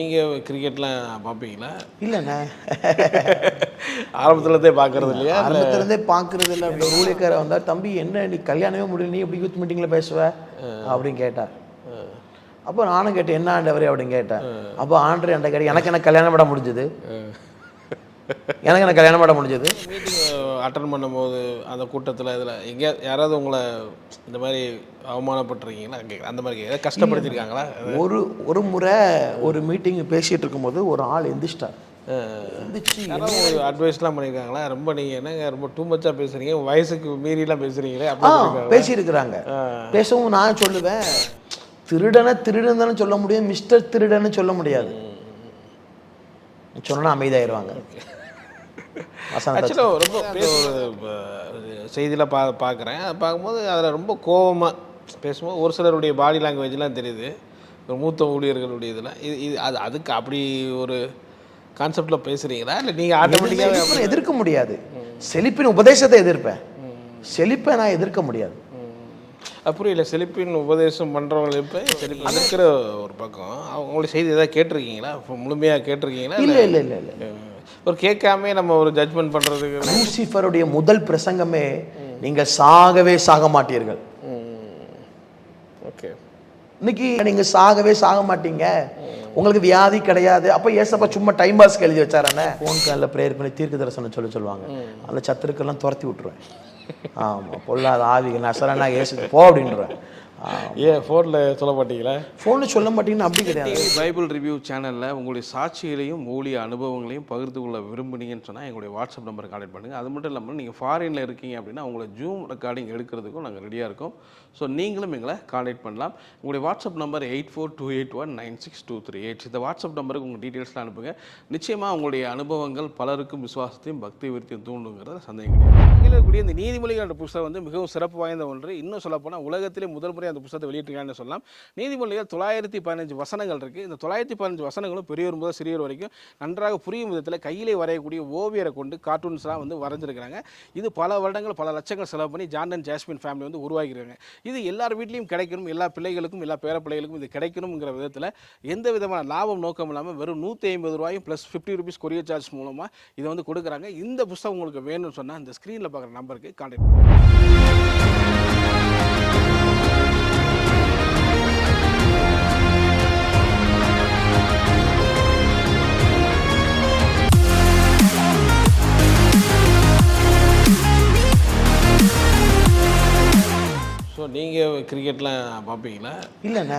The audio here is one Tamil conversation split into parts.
நீங்கள் கிரிக்கெட்லாம் பார்ப்பீங்களா? இல்லைண்ணே. ஆரம்பத்துலேருந்தே பார்க்கறது இல்லையா? ஆரம்பத்துலேருந்தே பார்க்கறது இல்லை. அப்படி ஊழியக்கார வந்தார் தம்பி என்ன நீ கல்யாணமே முடியல நீ எப்படி யூத் மீட்டிங்கில் பேசுவ? அப்படின்னு கேட்டார். அப்போ நானும் கேட்டேன் என்ன ஆண்டவரே? அப்படின்னு கேட்டேன். அப்போ ஆண்டர் என்கிட்ட கேட்டு எனக்கு என்ன கல்யாணம் பண்ண முடிஞ்சது? எனக்கு என்ன கல்யாணம் பண்ண முடிஞ்சது? அட்டன் பண்ணும்போது அந்த கூட்டத்தில் இதில் எங்கேயா யாராவது உங்களை இந்த மாதிரி அவமானப்பட்டிருக்கீங்களா? அந்த மாதிரி கேட்குறேன் கஷ்டப்படுத்திருக்காங்களா? ஒரு ஒரு முறை ஒரு மீட்டிங் பேசிட்டு இருக்கும்போது ஒரு ஆள் எந்திரிச்சிட்டார். அட்வைஸ்லாம் பண்ணியிருக்காங்களா ரொம்ப நீங்கள் என்னங்க ரொம்ப டூ மச்சாக பேசுகிறீங்க வயசுக்கு மீறிலாம் பேசுகிறீங்களே பேசியிருக்கிறாங்க. பேசவும் நான் சொல்லுவேன். திருடனை திருடன் தானே சொல்ல முடியும் மிஸ்டர் திருடன்னு சொல்ல முடியாது. சொன்னா அமைதியாயிருவாங்க. ஆக்சுவலாக ரொம்ப செய்தியில் பா பார்க்குறேன் அது பார்க்கும்போது அதில் ரொம்ப கோவமாக பேசும்போது ஒரு சிலருடைய பாடி லாங்குவேஜ்லாம் தெரியுது. ஒரு மூத்த ஊழியர்களுடைய இதில். இது இது அது அதுக்கு அப்படி ஒரு கான்செப்டில் பேசுகிறீங்களா இல்லை நீங்கள் ஆட்டோமேட்டிக்காக எதிர்க்க முடியாது. செழிப்பின் உபதேசத்தை எதிர்ப்பேன். செழிப்பை நான் எதிர்க்க முடியாது. புரியல. செழிப்பின் உபதேசம் பண்ணுறவங்க இப்போ செழிப்பு இருக்கிற ஒரு பக்கம். அவங்களுடைய செய்தி ஏதாவது கேட்டிருக்கீங்களா? முழுமையாக கேட்டிருக்கீங்களா? இல்ல இல்ல இல்ல இல்ல ஒரு கேட்காம நம்ம ஒரு ஜட்ஜ்மெண்ட் பண்ணுறதுக்கு லூசிஃபருடைய முதல் பிரசங்கமே நீங்கள் சாகவே சாக மாட்டீர்கள். ஓகே. இன்னைக்கு நீங்க சாகவே சாக மாட்டீங்க. உங்களுக்கு வியாதி கிடையாது. அப்ப ஏசப்பா சும்மா டைம் பாஸ்க்கு எழுதி வச்சாரானே ஃபோன் காலில் ப்ரேயர் பண்ணி தீர்க்க தரிசனம் சொல்ல சொல்லுவாங்க. அந்த சத்துருக்கெல்லாம் துரத்தி விட்டுருவேன். ஆமா பொல்லாத ஆவிகள் நசரனா ஏசு போ அப்படின்றேன் ஏன் ஃபோனில் சொல்ல மாட்டீங்களா? ஃபோனு சொல்ல மாட்டீங்கன்னு அப்படி கிடையாது. பைபிள் ரிவ்யூ சேனலில் உங்களுடைய சாட்சிகளையும் ஊழிய அனுபவங்களையும் பகிர்ந்து கொள்ள விரும்புனீங்கன்னு சொன்னால் எங்களுடைய வாட்ஸ்அப் நம்பர் கான்டெக்ட் பண்ணுங்கள் அது மட்டும் இல்லாமல் நீங்கள் ஃபாரினில் இருக்கீங்க அப்படின்னா உங்களை ஜூம் ரெக்கார்டிங் எடுக்கிறதுக்கும் நாங்கள் ரெடியாக இருக்கோம். ஸோ நீங்களும் எங்களை கான்டெக்ட் பண்ணலாம். உங்களுடைய WhatsApp number eight four two eight one nine six two three eight இந்த வாட்ஸ்அப் நம்பருக்கு உங்கள் டீட்டெயில்ஸ்லாம் அனுப்புங்க. நிச்சயமாக உங்களுடைய அனுபவங்கள் பலருக்கும் விசுவாசத்தையும் பக்தி விருத்தியும் தூண்டுங்கிறத சந்தேகம் கிடையாது. இருக்கக்கூடிய இந்த நீதிமொழிகள் என்ற புத்தகம் வந்து மிகவும் சிறப்பு வாய்ந்த ஒன்று. இன்னும் சொல்லப்போனால் உலகத்திலே முதல் முறை அந்த புத்தகத்தை வெளியிட்டிருக்காங்கன்னு சொல்லலாம். நீதிமொழியில் தொள்ளாயிரத்தி பதினஞ்சு வசனங்கள் இருக்குது இந்த தொள்ளாயிரத்தி பதினஞ்சு வசனங்களும் பெரியவர் முதல் சிறியவர் வரைக்கும் நன்றாக புரியும் விதத்தில் கையிலே வரையக்கூடிய ஓவியரை கொண்டு கார்ட்டூன்ஸ்லாம் வந்து வரைஞ்சிருக்கிறாங்க. இது பல வருடங்கள் பல லட்சங்கள் செலவு பண்ணி ஜான் ஜாஸ்மின் ஃபேமிலி வந்து உருவாகிருக்காங்க இது எல்லார் வீட்லேயும் கிடைக்கணும் எல்லா பிள்ளைகளுக்கும் எல்லா பேர பிள்ளைகளுக்கும் இது கிடைக்கணுங்கிற விதத்தில் எந்த விதமான லாபம் நோக்கம் இல்லாமல் வெறும் நூற்றி ஐம்பது ரூபாயும் plus fifty rupees courier charge மூலமாக இதை வந்து கொடுக்குறாங்க. இந்த புத்தகம் உங்களுக்கு வேணும்னு சொன்னால் இந்த ஸ்க்ரீனில் பார்க்குற நம்பருக்கு கான்டாக்ட் கிரிக்கெட்லாம் பார்ப்பீங்களா? இல்லைண்ணே.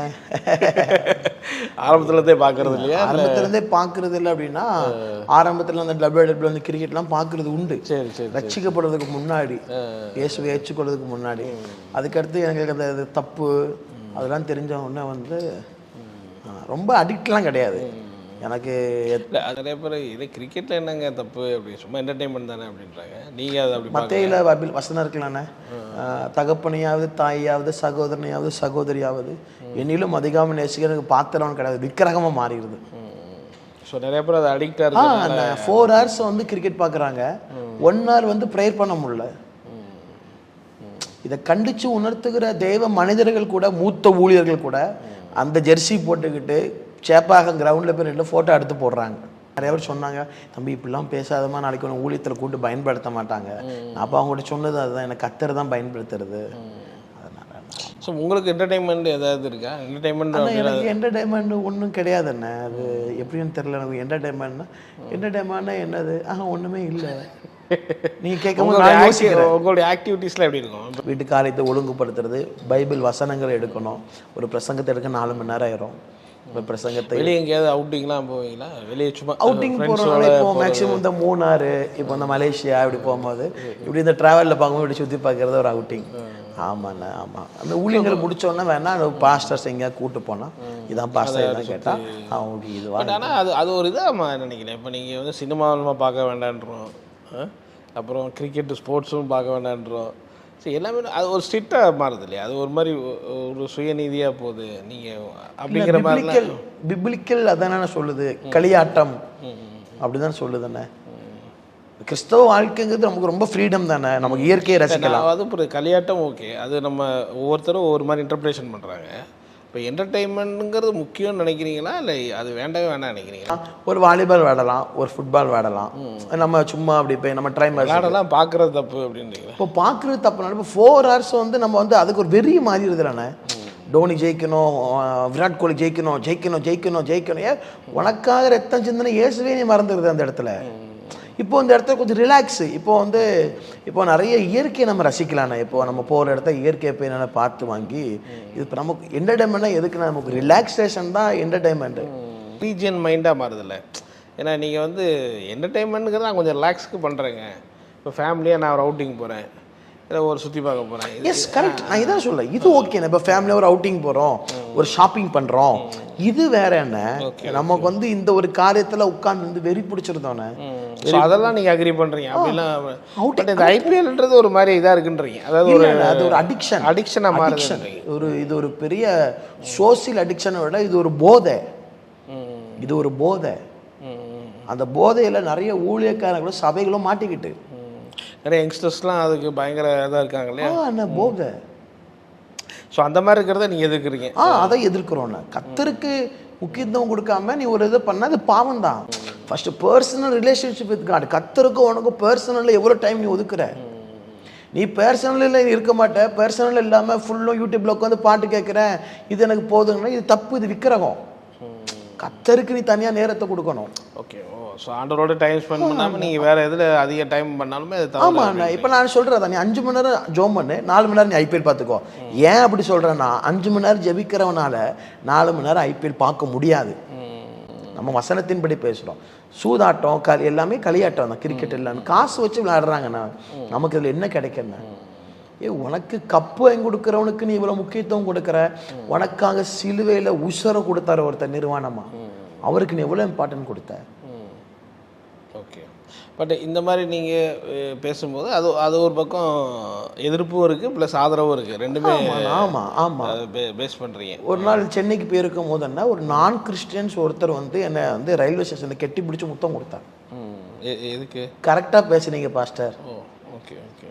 ஆரம்பத்துலேருந்தே பார்க்கறது இல்லையா? ஆரம்பத்துல இருந்தே பார்க்கறது இல்லை அப்படின்னா ஆரம்பத்துல அந்த டபிள்யூ டபிள்யூ அந்த கிரிக்கெட்லாம் பார்க்கறது உண்டு. சரி சரி ரட்சிக்கப்படுறதுக்கு முன்னாடி இயேசுவை ஏற்றுக்கொள்றதுக்கு முன்னாடி. அதுக்கடுத்து எனக்கு அந்த தப்பு அதெல்லாம் தெரிஞ்ச உடனே வந்து ரொம்ப அடிக்ட்லாம் கிடையாது. எனக்கு இல்லை நிறைய பேர் இது கிரிக்கெட்டில் என்னங்க தப்பு? அப்படி சும்மா என்டர்டைன்மெண்ட் தானே அப்படின்றாங்க. நீங்கள் அதை அப்படி மத்தையில பபில் வசனம் இருக்கலாண்ணே தகப்பனையாவது தாயாவது சகோதரனையாவது சகோதரியாவது என்னிலும் அதிகமாக நேசிக்கிறதுக்கு பாத்திரம் கிடையாது. விக்கிரகமாக மாறிடுது. ஸோ நிறைய பேர் அது அடிக்டாக இருக்கு அந்த ஃபோர் ஹவர்ஸ் வந்து கிரிக்கெட் பார்க்குறாங்க. ஒன் ஹவர் வந்து ப்ரேயர் பண்ண முடியல. இதை கண்டிச்சு உணர்த்துகிற தெய்வ மனிதர்கள் கூட மூத்த ஊழியர்கள் கூட அந்த ஜெர்சி போட்டுக்கிட்டு சேப்பாக கிரவுண்டில் போய் ரெண்டு ஃபோட்டோ எடுத்து போடுறாங்க. நிறைய பேர் சொன்னாங்க தம்பி இப்படிலாம் பேசாதமா நாளைக்கு ஒன்று ஊழியத்தில் கூட்டு பயன்படுத்த மாட்டாங்க. அப்போ அவங்கள்ட்ட சொன்னது அதுதான் எனக்கு கத்தர் தான் பயன்படுத்துறது. அதனால ஸோ உங்களுக்கு என்டர்டைன்மெண்ட் ஏதாவது இருக்கா? என்டர்டைன்மெண்ட் எனக்கு என்டர்டைன்மெண்ட் ஒன்றும் கிடையாதுண்ணே அது எப்படின்னு தெரியல எனக்கு என்டர்டைன்மெண்ட்னா என்டர்டைன்மெண்ட்னா என்னது? ஆஹா ஒன்றுமே இல்லை. நீங்கள் யோசிக்கிறேன். உங்களுடைய ஆக்டிவிட்டீஸ்லாம் எப்படி இருக்கும்? வீட்டு காரியத்தை ஒழுங்குபடுத்துறது பைபிள் வசனங்களை எடுக்கணும். ஒரு பிரசங்கத்தை எடுக்க நாலு மணி நேரம் ஆயிரும். இப்போ பிரசங்கத்தை வெளியே எங்கேயாவது அவுட்டிங்லாம் போவீங்களா? வெளியே சும்மா அவுட்டிங் போகிறோம் இப்போ மேக்ஸிமம் இந்த மூணாறு இப்போ இந்த மலேசியா இப்படி போகும்போது இப்படி இந்த ட்ராவலில் பார்க்கும்போது இப்படி சுற்றி பார்க்குறது ஒரு அவுட்டிங் ஆமாண்ணே ஆமாம் அந்த ஊழியங்கள் முடிச்சோன்னா வேணா பாஸ்டர்ஸ் எங்கேயா கூட்டு போனால் இதான் பாஸ்டர் எல்லாம் கேட்டால் அவங்களுக்கு பட் ஆனால் அது அது ஒரு இதாக நினைக்கிறேன். இப்போ நீங்கள் வந்து சினிமாவில் பார்க்க வேண்டான்றோம்? அப்புறம் கிரிக்கெட் ஸ்போர்ட்ஸும் பார்க்க வேண்டான்றோம். சரி எல்லாமே அது ஒரு ஸ்ட்ரிக்டாக மாறுது இல்லையா? அது ஒரு மாதிரி ஒரு சுயநீதியாக போகுது. நீங்கள் அப்படிங்கிற மாதிரிலாம் பிப்ளிக்கல் அதானே சொல்லுது. களியாட்டம். அப்படிதான் சொல்லுதுண்ணே கிறிஸ்தவ வாழ்க்கைங்கிறது நமக்கு ரொம்ப ஃப்ரீடம் தானே? நமக்கு இயற்கையை ரசிக்கலாம். அது ஒரு கலியாட்டம் ஓகே அது நம்ம ஒவ்வொருத்தரும் ஒவ்வொரு மாதிரி இன்டர்பிரேஷன் பண்ணுறாங்க இப்போ என்டர்டெயின்மெண்ட்டுங்கிறது முக்கியம்னு நினைக்கிறீங்களா? இல்லை அது வேண்டவே வேண்டாம் நினைக்கிறீங்களா? ஒரு வாலிபால் விளாடலாம் ஒரு ஃபுட்பால் விளாடலாம் நம்ம சும்மா அப்படி போய் நம்ம டைம் விளையாடலாம் பார்க்குறது தப்பு அப்படின்றீங்களா? இப்போ பார்க்குறது தப்பு இப்போ ஃபோர் ஹவர்ஸ் வந்து நம்ம வந்து அதுக்கு ஒரு வெறி மாதிரி இருக்குதுண்ணே டோனி ஜெயிக்கணும் விராட் கோலி ஜெயிக்கணும் ஜெயிக்கணும் ஜெயிக்கணும் ஜெயிக்கணும். ஏன் உனக்காக ரத்தம் சிந்தனை இயேசுவே நீ மறந்துடுது அந்த இடத்துல. இப்போ இந்த இடத்துல கொஞ்சம் ரிலாக்ஸு இப்போ வந்து இப்போ நிறைய இயற்கையை நம்ம ரசிக்கலாண்ணா இப்போ நம்ம போகிற இடத்த இயற்கையை போய் நல்லா பார்த்து வாங்கி இது இப்போ நமக்கு என்டர்டைன்மெண்ட்னா எதுக்குன்னா நமக்கு ரிலாக்ஸேஷன் தான் என்டர்டைன்மெண்ட்டு ரீஜியன் மைண்டாக மாறுதில்ல. ஏன்னா நீங்கள் வந்து என்டர்டெயின்மெண்ட்டுங்கிறது நான் கொஞ்சம் ரிலாக்ஸுக்கு பண்ணுறேங்க இப்போ ஃபேமிலியாக நான் ஒரு அவுட்டிங் போகிறேன் இல்லை ஒரு சுற்றி பார்க்க போகிறேன் எஸ் கரெக்ட் நான் இதான் சொல்ல இது ஓகே இப்போ ஃபேமிலியாக ஒரு அவுட்டிங் போகிறோம் ஒரு ஷாப்பிங் பண்ணுறோம் இது வேற என்ன? நமக்கு வந்து இந்த ஒரு காரியத்தில் உட்கார்ந்து வந்து வெறி பிடிச்சிருந்தோன்னே அதெல்லாம் நீங்கள் அக்ரி பண்ணுறீங்க அப்படிலாம் பட் இந்த ஐபிஎல்ன்றது ஒரு மாதிரி இதாக இருக்குன்றீங்க. அதாவது ஒரு அது ஒரு அடிக்ஷன் அடிக்ஷனாக அடிக்ஷன் ஒரு இது ஒரு பெரிய சோசியல் அடிக்ஷனை விட இது ஒரு போதை. இது ஒரு போதை. அந்த போதையில் நிறைய ஊழியக்காரங்களும் சபைகளும் மாட்டிக்கிட்டு. நிறைய யங்ஸ்டர்ஸ்லாம் அதுக்கு பயங்கர இதாக இருக்காங்க இல்லையா என்ன போதை ஸோ அந்த மாதிரி இருக்கிறத நீங்கள் எதிர்க்கிறீங்க. ஆ அதை எதிர்க்கிறோம் கத்தருக்கு முக்கியத்துவம் கொடுக்காம நீ ஒரு இது பண்ண அது பாவம் தான் first personal relationship with God கத்தருக்கும் உனக்கும் பர்சனலில் எவ்வளோ டைம் நீ ஒதுக்குற? நீ பர்சனலில் இருக்க மாட்ட. பர்சனல் இல்லாமல் ஃபுல்லும் யூடியூப்ல உட்காந்து பாட்டு கேட்குறேன் இது எனக்கு போதுங்கன்னா இது தப்பு இது விக்கிரகம். கத்தருக்கு நீ தனியாக நேரத்தை கொடுக்கணும். ஓகே ஸோ ஆண்டவரோட டைம் ஸ்பெண்ட் பண்ணாமல் நீங்கள் வேறு எதில் அதிக டைம் பண்ணாலுமே அது தவறு. ஆமா நான் இப்போ நான் சொல்கிறதா நீ அஞ்சு மணி நேரம் ஜோம் பண்ணு நாலு மணி நேரம் நீ ஐபிஎல் பார்த்துக்கோ. ஏன் அப்படி சொல்கிறேன்னா அஞ்சு மணி நேரம் ஜெபிக்கிறவனால நாலு மணி நேரம் ஐபிஎல் பார்க்க முடியாது. நம்ம வசனத்தின்படி பேசுகிறோம் சூதாட்டம் களி எல்லாமே களியாட்டம் தான் கிரிக்கெட் எல்லாமே காசு வச்சு விளையாடுறாங்கண்ணா நமக்கு இதில் என்ன கிடைக்குண்ணா ஏ உனக்கு கப்பு வாங்கி கொடுக்குறவனுக்கு நீ இவ்வளோ முக்கியத்துவம் கொடுக்குற? உனக்காக சிலுவையில் உசரை கொடுத்தாரு ஒருத்தர் நிர்வாணமா? அவருக்கு நீ எவ்வளோ இம்பார்ட்டன்ட் கொடுத்த? பட் இந்த மாதிரி நீங்கள் பேசும்போது அது அது ஒரு பக்கம் எதிர்ப்பும் இருக்குது ப்ளஸ் ஆதரவும் இருக்குது ரெண்டுமே ஆமா ஆமா பேஸ் பண்ணுறீங்க ஒரு நாள் சென்னைக்கு போயிருக்கும் போது என்ன ஒரு நான் கிறிஸ்டியன்ஸ் ஒருத்தர் வந்து என்னை வந்து ரயில்வே ஸ்டேஷனில் கெட்டி பிடிச்சி முத்தம் கொடுத்தார். ம் எ- எதுக்கு? கரெக்டாக பேசுனீங்க பாஸ்டர் ஓ ஓகே ஓகே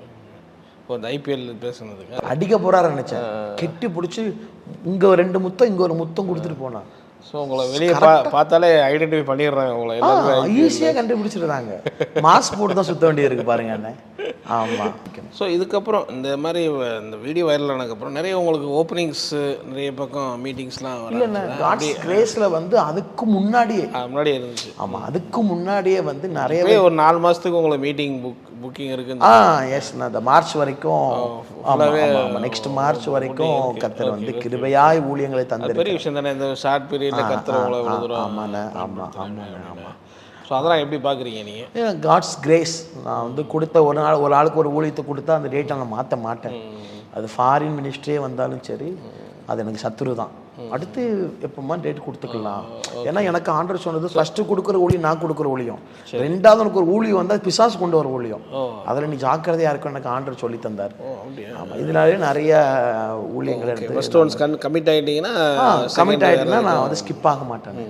இந்த ஐபிஎல் பேசுனதுக்கு? அடிக்க போறாரு நினைச்சேன். கெட்டி பிடிச்சி இங்க ரெண்டு முத்தம் இங்க ஒரு முத்தம் கொடுத்துட்டு போனான் ஸோ உங்களை வெளியே பா பார்த்தாலே ஐடென்டிஃபை பண்ணிடுறாங்க உங்களை. எல்லாருமே ஈஸியாக கண்டுபிடிச்சிருந்தாங்க மாஸ்க் போட்டு தான் சுத்த வேண்டியது பாருங்க அண்ணே. ஆமா. ஸோ இதுக்கப்புறம் இந்த மாதிரி இந்த வீடியோ வைரல் ஆனதுக்கப்புறம் நிறைய உங்களுக்கு ஓப்பனிங்ஸ் நிறைய பக்கம் மீட்டிங்ஸ்லாம் இல்லைண்ணே காட்ஸ் கிரேஸ்ல வந்து அதுக்கு முன்னாடியே. முன்னாடியே இருந்துச்சு. ஆமா அதுக்கு முன்னாடியே வந்து நிறைய அப்படியே ஒரு நாலு மாதத்துக்கு உங்களுக்கு மீட்டிங் புக் புக்கிங் இருக்குன்னு ஆ எஸ் நான் இந்த மார்ச் வரைக்கும் நெக்ஸ்ட் மார்ச் வரைக்கும் கத்தர் வந்து கிருபையாய் ஊழியங்களை தந்திரு பெரிய விஷயம் தானே இந்த ஷார்ட் பீரியடில் கத்துறவங்கள இவ்வளோ தூரம் ஆமாண்ணே ஆமா ஆமாண்ணே. ஆமா ஸோ அதெல்லாம் எப்படி பார்க்குறீங்க நீங்கள் காட்ஸ் கிரேஸ் நான் வந்து கொடுத்த ஒரு நாள் ஒரு ஆளுக்கு ஒரு ஊழியத்தை கொடுத்தா அந்த டேட்டை நான் மாற்ற மாட்டேன். அது ஃபாரின் மினிஸ்ட்ரியே வந்தாலும் சரி அது எனக்கு சத்துரு தான் அடுத்து எப்பமா டேட் கொடுத்துக்கலாம். ஏன்னா எனக்கு ஆண்டர் சொன்னது ஃபர்ஸ்ட் கொடுக்குற ஊழியம் நான் கொடுக்குற ஊழியம். ரெண்டாவது உனக்கு ஒரு ஊழியம் வந்தால் பிசாசு கொண்டு வர ஊழியம். அதில் நீ ஜாக்கிரதையா இருக்கும் எனக்கு ஆண்டர் சொல்லி தந்தார். ஓ அப்படியா? ஆமா இதனாலே நிறைய ஊழியங்கள் எடுத்து கமிட் ஆகிட்டீங்கன்னா கமிட் ஆகிட்டுனா நான் வந்து ஸ்கிப் ஆக மாட்டேன்.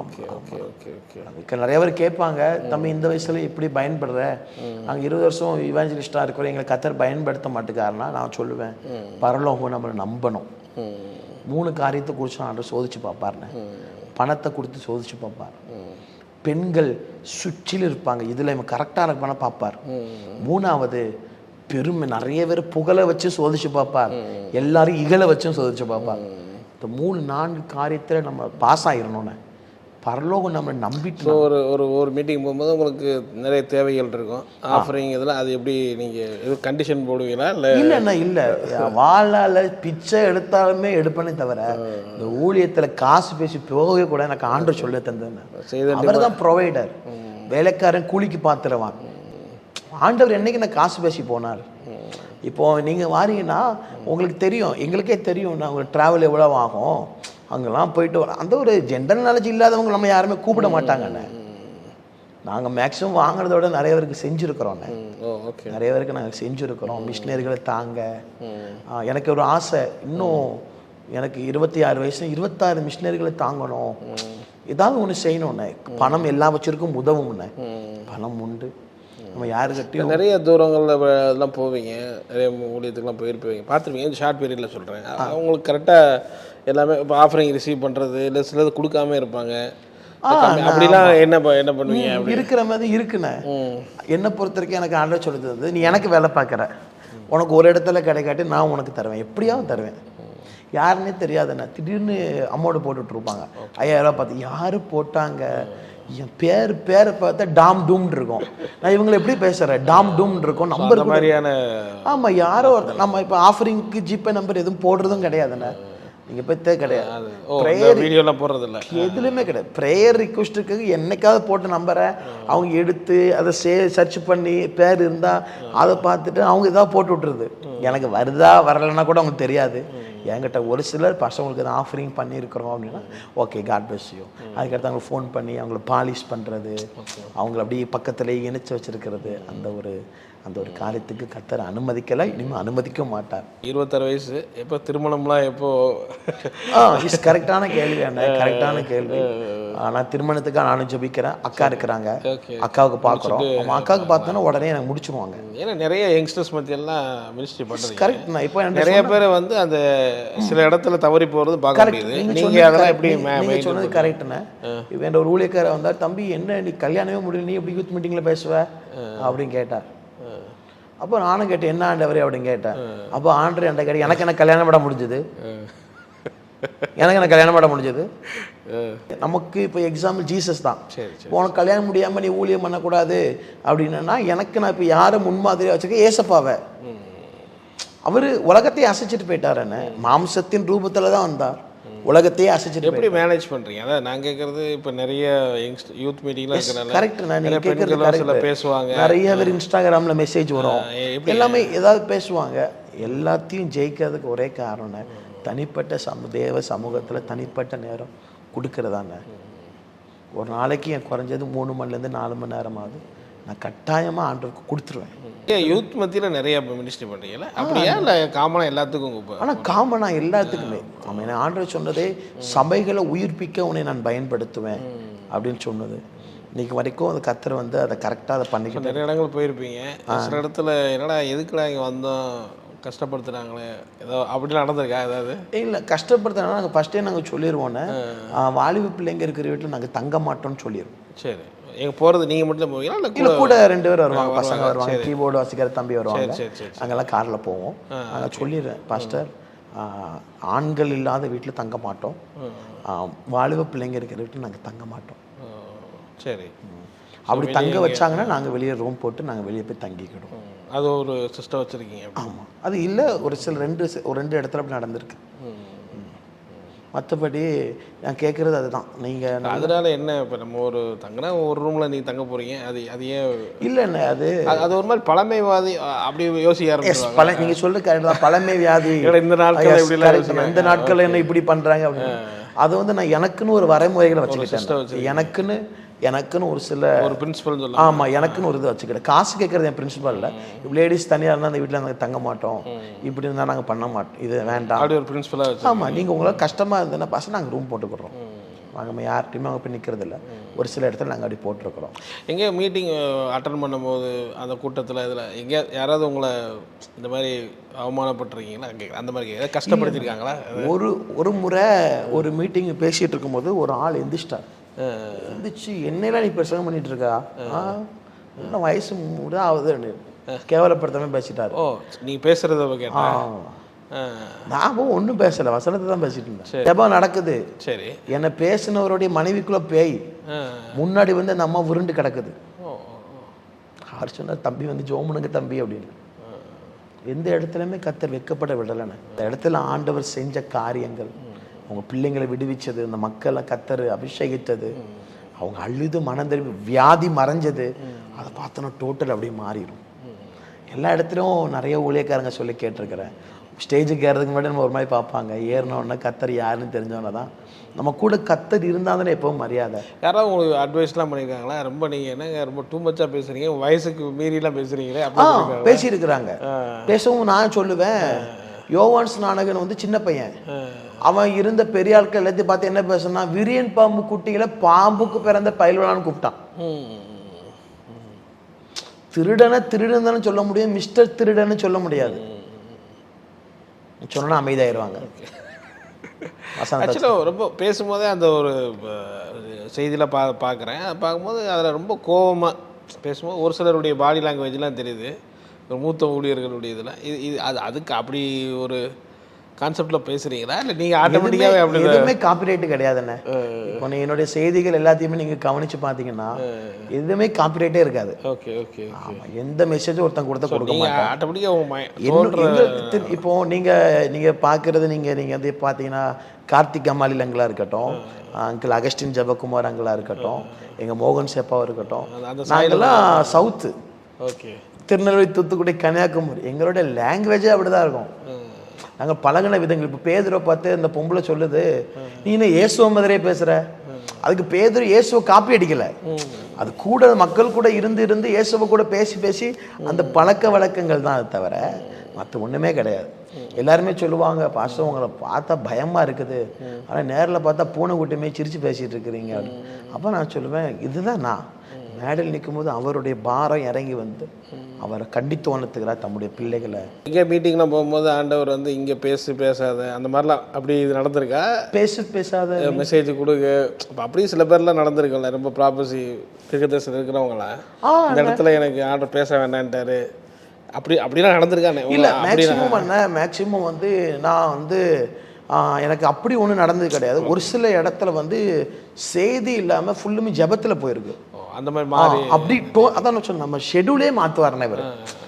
ஓகே ஓகே ஓகே ஓகே அதுக்கு நிறைய பேர் கேட்பாங்க தம்பி இந்த வயசுல எப்படி பயன்படுற? நாங்கள் இருபது வருஷம் இவாஞ்சலிஸ்டாக இருக்கிறோம் எங்களை கத்தர் பயன்படுத்த மாட்டேக்காருன்னா நான் சொல்லுவேன். பரலோகம் நம்மளை நம்பணும். மூணு காரியத்தை குறித்து ஆண்டு சோதிச்சு பார்ப்பாருன்னு பணத்தை கொடுத்து சோதிச்சு பார்ப்பார். பெண்கள் சுற்றிலும் இருப்பாங்க. இதில் இவன் கரெக்டாக இருப்பான பார்ப்பார். மூணாவது பெருமை நிறைய பேர் புகழை வச்சு சோதிச்சு பார்ப்பார். எல்லாரும் இகழ வச்சும் சோதிச்சு பார்ப்பார். இந்த மூணு நான்கு காரியத்தில் நம்ம பாஸ் ஆயிரணும்னு பரலோகம் நம்மளை நம்பிட்டு ஒரு ஒரு ஒரு மீட்டிங் போகும்போது உங்களுக்கு நிறைய தேவைகள் இருக்கும். ஆஃபரிங் இதெல்லாம் அது எப்படி நீங்கள் எது கண்டிஷன் போடுவீங்களா? இல்லை இல்லைண்ணா இல்லை வாழால பிச்சை எடுத்தாலுமே எடுப்பேனே தவிர இந்த ஊழியத்துல காசு பேசி போகவே கூட எனக்கு ஆண்டு சொல்ல தந்தேன் அவர் தான் ப்ரொவைடர் வேலைக்காரன் கூலிக்கு பார்த்துருவான் ஆண்டவர் என்னைக்கு நான் காசு பேசி போனார்? இப்போ நீங்க வாரீங்கன்னா உங்களுக்கு தெரியும். எங்களுக்கே தெரியும். நான் ஒரு ட்ராவல் எவ்வளோ ஆகும்? அங்கெல்லாம் போயிட்டு வர அந்த ஒரு ஜென்ரல் நாலேஜ் இல்லாதவங்க நம்ம யாருமே கூப்பிட மாட்டாங்கண்ணே. நாங்க மேக்ஸிமம் வாங்குறத விட நிறைய பேருக்கு செஞ்சுருக்கிறோண்ணே. நிறைய பேருக்கு நாங்கள் செஞ்சுருக்கிறோம். மிஷினரிகளை தாங்க. எனக்கு ஒரு ஆசை. இன்னும் எனக்கு இருபத்தி ஆறு வயசு இருபத்தாறு மிஷினரிகளை தாங்கணும். ஏதாவது ஒன்று செய்யணும்ண்ணே. பணம் எல்லா வச்சிருக்கும் உதவும்ண்ணே. பணம் உண்டு. நம்ம யாருக்கிட்டையும் நிறைய தூரங்களில் இதெல்லாம் போவீங்க. நிறைய ஊழியத்துக்குலாம் போயிருப்பீங்க. பார்த்துருப்பீங்க. ஷார்ட் பீரியடில் சொல்கிறேன் அவங்களுக்கு கரெக்டாக எல்லாமே இப்போ ஆஃபரிங் ரிசீவ் பண்ணுறது இல்லை சிலது கொடுக்காம இருப்பாங்க. அப்படிலாம் என்ன என்ன பண்ணுவீங்க? இருக்கிற மாதிரி இருக்குண்ணே. என்னை பொறுத்த வரைக்கும் எனக்கு ஆண்டர் சொல்லி தந்தது நீ எனக்கு வேலை பார்க்குற. உனக்கு ஒரு இடத்துல கிடைக்காட்டி நான் உனக்கு தருவேன். எப்படியாவது தருவேன். யாருன்னே தெரியாதுண்ணே. திடீர்னு அமௌண்ட் ஐயாயிரம் ரூபாய் பார்த்து யாரு போட்டாங்க? என் பேர் பேரை பார்த்தா டாம் டூம்னு இருக்கும். நான் இவங்களை எப்படி பேசுறேன்? டாம் டூம்னு இருக்கும். நம்பர் மாதிரியான ஆமா யாரோ ஒருத்தர் நம்ம இப்போ ஆஃபரிங்க்கு ஜிபே நம்பர் எதுவும் போடுறதும் கிடையாதுண்ணே நீங்க பத்தே கிடையாது. இந்த வீடியோலாம் போடுறதில்ல. எதுலையுமே கிடையாது. ப்ரேயர் ரிக்வஸ்ட்டுக்கு என்னைக்காவது போட்ட நம்பரை அவங்க எடுத்து அதை சே சர்ச் பண்ணி பேர் இருந்தால் அதை பார்த்துட்டு அவங்க இதாக போட்டு விட்டுருது. எனக்கு வருதா வரலைன்னா கூட அவங்களுக்கு தெரியாது. என்கிட்ட ஒரு சிலர் பசங்களுக்கு தான் ஆஃபரிங் பண்ணியிருக்கிறோம் அப்படின்னா ஓகே காட் பிளஸ் யூ அதுக்கடுத்து அவங்க ஃபோன் பண்ணி அவங்கள பாலிஷ் பண்ணுறது அவங்கள அப்படியே பக்கத்துலேயே இணைச்சு வச்சிருக்கிறது அந்த ஒரு அந்த ஒரு காரியத்துக்கு கத்தர் அனுமதிக்கலை இனிமேல் அனுமதிக்க மாட்டார். இருபத்தாறு வயசு எப்போ திருமணம்லாம் எப்போ? கரெக்டான கேள்வி அண்ணா கரெக்டான கேள்வி. நான் திருமணத்துக்காக நானும் ஜெபிக்கிறேன். அக்கா இருக்கிறாங்க. அக்காவுக்கு பார்க்குறோம். அவன் அக்காவுக்கு பார்த்தோன்னா உடனே எனக்கு முடிச்சிருவாங்க. ஏன்னா நிறைய யங்ஸ்டர்ஸ் மத்தியெல்லாம் மினிஸ்ட்ரி பண்ணுறீங்க கரெக்ட் நான் இப்போ நிறைய பேர் வந்து அந்த சில இடத்துல தவறி போகிறது பார்க்க முடியுது. அதெல்லாம். எப்படி நீங்க- மே- நீங்க maintain சொன்னது கரெக்டுண்ணே இப்போ என் ஒரு ஊழியக்காரர் வந்தார் தம்பி என்ன நீ கல்யாணமே முடியல நீ எப்படி யூத் மீட்டிங்ல பேசுவ? அப்படின்னு கேட்டார். அப்போ நானும் கேட்டேன் என்ன ஆண்டவரே? அப்படின்னு கேட்டேன். அப்போ ஆண்டர் என்கிட்ட கேட்டு எனக்கு என்ன கல்யாணம் பண்ண முடிஞ்சது? எனக்கு என்ன கல்யாணம் பண்ண முடிஞ்சது? நமக்கு இப்போ எக்ஸாம்பிள் ஜீசஸ் தான். உனக்கு கல்யாணம் முடியாம நீ ஊழியம் பண்ணக்கூடாது அப்படின்னா எனக்கு நான் இப்போ யாரை முன்மாதிரியா வச்சிருக்கேன் ஏசப்பாவை. அவர் உலகத்தையே அசைச்சிட்டு போயிட்டார் என்ன? மாம்சத்தின் ரூபத்துல தான் வந்தார். உலகத்தையே அசைச்சிட்டு எப்படி மேனேஜ் பண்றீங்க? அதான் நான் கேட்கறது இப்போ நிறைய யங்ஸ்டர் யூத் மீட்டிங்லாம் இருக்கிறனால கரெக்ட் நான் நீங்க கேட்கறது சில. பேசுவாங்க. நிறைய பேர் இன்ஸ்டாகிராம்ல மெசேஜ் வரும்? எல்லாமே ஏதாவது பேசுவாங்க. எல்லாத்தையும் ஜெயிக்கிறதுக்கு ஒரே காரணம் தனிப்பட்ட சம தேவ சமூகத்துல தனிப்பட்ட நேரம். கொடுக்கறதாங்க. ஒரு நாளைக்கு என் குறைஞ்சது மூணு மணிலேருந்து நாலு மணி நேரம் ஆகுது. நான் கட்டாயமா ஆண்டவருக்கு கொடுத்துருவேன். ஏன் யூத் மத்தியில நிறைய மினிஸ்ட்ரி பண்றீங்கல்ல? அப்படியா? இல்லை காமனாக எல்லாத்துக்கும் இப்போ ஆனா காமனா எல்லாத்துக்குமே. அவன் ஆண்டவர் சொன்னதே சபைகளை உயிர்ப்பிக்க உன்னை நான் பயன்படுத்துவேன் அப்படின்னு சொன்னது. இன்னைக்கு வரைக்கும் அந்த கத்தர் வந்து அதை கரெக்டாக அதை பண்ணிக்கிட்டு நிறைய இடங்கள் போயிருப்பீங்க. சில இடத்துல என்னடா எதுக்குடா இங்கே வந்தோம்? கஷ்டப்படுத்துறாங்களே? ஏதோ அப்படி நடந்திருக்கா? ஏதாவது? இல்லை கஷ்டப்படுத்தினா நாங்கள் ஃபஸ்ட்டே நாங்கள் சொல்லிடுவோன்னே வாலிபு பிள்ளைங்க இருக்கிற வீட்டில் நாங்கள் தங்க மாட்டோம்னு சொல்லிடுவோம் சரி. எங்க போறது நீங்க மட்டும் போவீங்களா? இல்லை இல்லை கூட ரெண்டு பேர் வருவாங்க பசங்க வருவாங்க. கீபோர்டு வாசிக்கிற தம்பி வருவாங்க. நாங்கெல்லாம் காரில் போவோம். நாங்கள் சொல்லிடுறேன் பாஸ்டர். ஆண்கள் இல்லாத வீட்டில் தங்க மாட்டோம். வாலிப பிள்ளைங்க இருக்கிற வீட்டில் நாங்கள் தங்க மாட்டோம். சரி. அப்படி தங்க வச்சாங்கன்னா நாங்கள் வெளியே ரூம் போட்டு நாங்கள் வெளியே போய் தங்கிக்கிடுவோம். அது ஒரு சிஸ்டம் வச்சிருக்கீங்க ஆமாம் அது இல்லை ஒரு சில ரெண்டு ஒரு ரெண்டு இடத்துல அப்படி நடந்திருக்கு. மற்றபடி நான் கேட்குறது அதுதான். நீங்கள் அதனால என்ன இப்போ நம்ம ஒரு தங்கினா ஒரு ரூம்ல நீங்க தங்க போறீங்க? அது அது ஏன் இல்லைண்ணே அது அது- அது ஒரு மாதிரி பழமைவாதி அப்படி யோசிக்க எஸ் ஆரம்பிச்சிருவாங்க. பல நீங்கள் சொல்ல கரெக்ட் தான். பழமை வியாதி. இந்த. யோசிக்கிறாங்க. இந்த நாட்கள்ல என்ன இப்படி பண்றாங்க அப்படின்னு. அது வந்து நான் எனக்குன்னு ஒரு வரைமுறைகளை வச்சுக்கிட்டேன். எனக்குன்னு எனக்குன்னு ஒரு சில ஒரு பிரின்சிபல் சொல்லலாம் ஆமா எனக்குன்னு ஒரு இது வச்சுக்கிட்டேன் காசு கேட்கறது என் பிரின்சிபல் இல்லை. லேடிஸ் தனியா இருந்தால் அந்த வீட்டில் நாங்கள் தங்க மாட்டோம். இப்படி இருந்தால் நாங்கள் பண்ண மாட்டோம். இது வேண்டாம். அப்படி ஒரு பிரின்சிபலாக வச்சு ஆமா நீங்க உங்களுக்கு கஷ்டமா இருந்ததுன்னா பசங்க நாங்கள் ரூம் போட்டுக்கிறோம். நாங்கள் யார்கிட்டையுமே அங்கே போய் நிற்கிறது இல்லை. ஒரு சில இடத்துல நாங்கள் அப்படி போட்டிருக்கிறோம். எங்கே மீட்டிங் அட்டன் பண்ணும்போது அந்த கூட்டத்தில் இதில் எங்கேயா யாராவது உங்களை இந்த மாதிரி அவமானப்பட்டிருக்கீங்களா? அந்த மாதிரி ஏதாவது கஷ்டப்படுத்திருக்காங்களா ஒரு ஒரு முறை ஒரு மீட்டிங் பேசிட்டு இருக்கும்போது ஒரு ஆள் எந்திரிச்சிட்டார். எந்திரிச்சு என்னெல்லாம் நீ பிரசங்கம் பண்ணிட்டு இருக்கா இன்னும் வயசு கூட ஆகுது கேவலப்படுத்தாம பேசிட்டாரு. ஓ நீ ஆ, நான் ஒன்றும் பேசல. வசனத்தை தான் பேசிட்டு இருந்தேன். ஜெபம் நடக்குது. சரி. என்னை பேசினவருடைய மனைவிக்குள்ள பேய். முன்னாடி வந்து அந்த அம்மா உருண்டு கிடக்குது. அவர் சொன்னார் தம்பி வந்து ஜோமனுங்க தம்பி அப்படின்னு. எந்த இடத்துலையுமே கத்தர் வெக்கப்பட விடலைன்னு. இந்த இடத்துல ஆண்டவர் செஞ்ச காரியங்கள். அவங்க பிள்ளைங்களை விடுவிச்சது அந்த மக்களை கத்தர் அபிஷேகித்தது. அவங்க அழுது மனம் திரும்பி வியாதி மறைஞ்சது. அதை பார்த்தோன்னா டோட்டல் அப்படியே மாறிடும் எல்லா இடத்துலையும் நிறைய ஊழியக்காரங்க சொல்லி கேட்டிருக்கிறேன். ஸ்டேஜுக்கு ஏறதுக்கு முன்னாடி நம்ம ஒரு மாதிரி பார்ப்பாங்க. ஏறின உடனே கத்தர் யாருன்னு தெரிஞ்சவன தான். நம்ம கூட கத்தர் இருந்தால் தானே எப்பவும் மரியாதை. யாராவது உங்களுக்கு அட்வைஸ்லாம் பண்ணியிருக்காங்களா? ரொம்ப நீங்கள் என்னங்க ரொம்ப டூ மச்சாக பேசுகிறீங்க வயசுக்கு மீறிலாம் பேசுகிறீங்களே ஆ பேசியிருக்கிறாங்க. பேசவும் நான் சொல்லுவேன். யோவான்ஸ் நானகன் வந்து சின்ன பையன். அவன் இருந்த பெரிய ஆட்கள் எல்லாத்தையும் பார்த்து என்ன பேசுனா விரியன் பாம்பு குட்டிகளை பாம்புக்கு பிறந்த பயில்வனான்னு கூப்பிட்டான். திருடனை திருடன் தானே சொல்ல முடியும் மிஸ்டர் திருடன்னு சொல்ல முடியாது. சொன்னா அமைதியாயிருவாங்க. ஆக்சுவலாக ரொம்ப பேசும்போதே அந்த ஒரு செய்தியில் பா பார்க்குறேன். அதை பார்க்கும்போது அதில் ரொம்ப கோவமாக பேசும்போது ஒரு சிலருடைய பாடி லாங்குவேஜ்லாம் தெரியுது. ஒரு மூத்த ஊழியர்களுடைய இதெல்லாம் இது இது அது அதுக்கு அப்படி ஒரு கான்செப்டில் பேசுகிறீங்களா இல்லை நீங்கள் ஆட்டோமேட்டிக்காகவே அப்படி எதுவுமே காப்பிரைட் கிடையாதுண்ணே இப்போ என்னுடைய செய்திகள் எல்லாத்தையுமே நீங்க கவனிச்சு பார்த்தீங்கன்னா எதுவுமே காப்பிரைட்டே இருக்காது. ஓகே ஓகே ஆமா எந்த மெசேஜும் ஒருத்தன் கொடுத்த கொடுக்க நீங்கள் மாட்டான். ஆட்டோமேட்டிக்காக இப்போ நீங்க நீங்க பார்க்கறது நீங்க நீங்க வந்து பார்த்தீங்கன்னா கார்த்திக் அம்மாலில் அங்களா இருக்கட்டும் அங்கிள் அகஸ்டின் ஜெபகுமார் அங்களா இருக்கட்டும் எங்க மோகன் சேப்பாவா இருக்கட்டும் அந்த நாங்கெல்லாம் சவுத்து ஓகே. திருநெல்வேலி தூத்துக்குடி கன்னியாகுமரி. எங்களோட லாங்குவேஜே அப்படிதான் இருக்கும். நாங்க பழகின விதங்கள். இப்போ பேதுரை பார்த்து இந்த பொம்பளை சொல்லுது நீ என்ன இயேசுவ மாதிரியே பேசுற? அதுக்கு பேதுரு இயேசுவை காப்பி அடிக்கலை. அது கூட மக்கள் கூட இருந்து இருந்து இயேசுவை கூட பேசி பேசி அந்த பழக்க வழக்கங்கள் தான் அது தவிர மற்ற ஒண்ணுமே கிடையாது. எல்லாருமே சொல்லுவாங்க பாஸ்டர் உங்களை பார்த்தா பயமா இருக்குது. ஆனா நேர்ல பார்த்தா பூனை கூட்டமே சிரிச்சு பேசிட்டு இருக்கிறீங்க. அப்படின்னு. அப்போ நான் சொல்லுவேன் இதுதான் நான். மேடையில் நிக்கும்போது அவருடைய பாரம் இறங்கி வந்து அவரை கண்டித்து உணர்த்துகிறார் தம்முடைய பிள்ளைகளை. இங்கே மீட்டிங்லாம் போகும்போது ஆண்டவர் வந்து இங்கே பேசு பேசாத அந்த மாதிரிலாம் அப்படி இது நடந்திருக்கா? பேசு பேசாத. மெசேஜ் கொடுங்க அப்ப அப்படியும் சில பேர்லாம் நடந்திருக்கும்ல ரொம்ப ப்ராப்பர்சி திருக்கதர்சனம் இருக்கிறவங்களாம் இந்த இடத்துல எனக்கு ஆர்டர் பேச வேண்டான்ட்டாரு. அப்படி அப்படிலாம் நடந்திருக்கானே? இல்ல மேக்சிமம் என்ன மேக்சிமம் வந்து நான் வந்து எனக்கு அப்படி ஒண்ணும் நடந்தது கிடையாது. ஒரு சில இடத்துல வந்து செய்தி இல்லாம ஃபுல்லுமே ஜெபத்துல போயிருக்கு. அந்த மாதிரி மாறி. அப்படி டோ அதான் நான் சொன்னேன் நம்ம ஷெடியூலே மாத்துவாருனே இவர்.